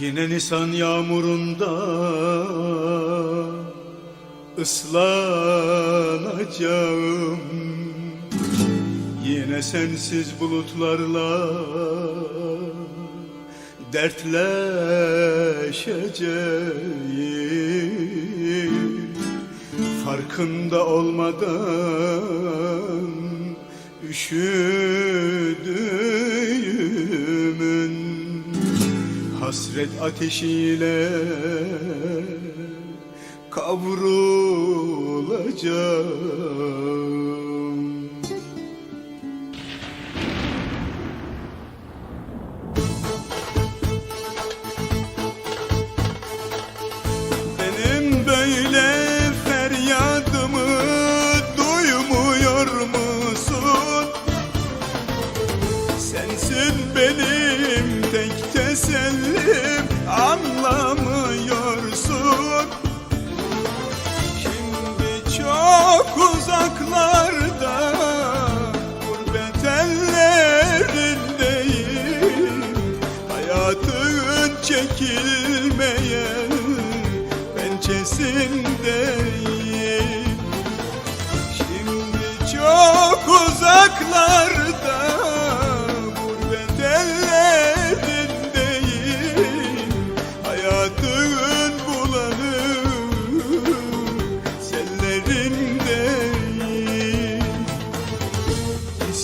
Yine Nisan yağmurunda ıslanacağım. Yine sensiz bulutlarla dertleşeceğim. Farkında olmadan üşüdüğümün Hasret ateşiyle kavrulacağım Benim böyle feryadımı duymuyor musun? Sensin benim tesellim anlamıyorsun. Şimdi çok uzaklarda gurbet ellerindeyim. Hayatın çekilmeyen pençesindeyim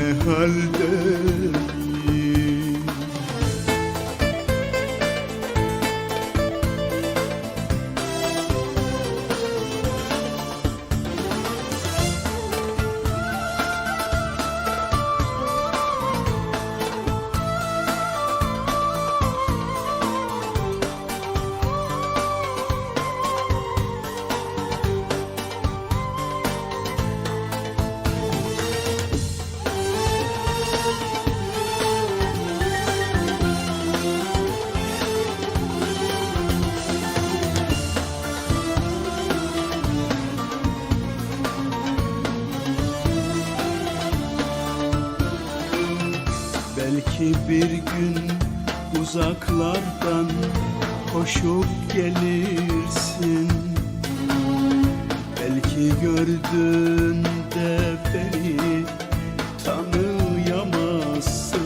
ne haldeyim Belki bir gün uzaklardan koşup gelirsin. Belki gördüğünde beni tanıyamazsın.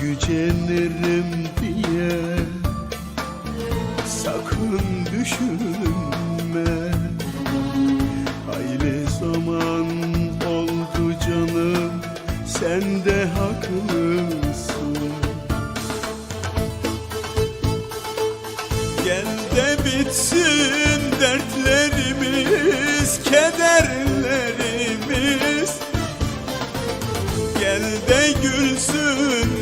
Gücenirim diye sakın düşünme. Hayli zaman de bitsin dertlerimiz, kederlerimiz. Gel de gülsün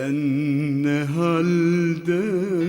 Ben ne haldeyim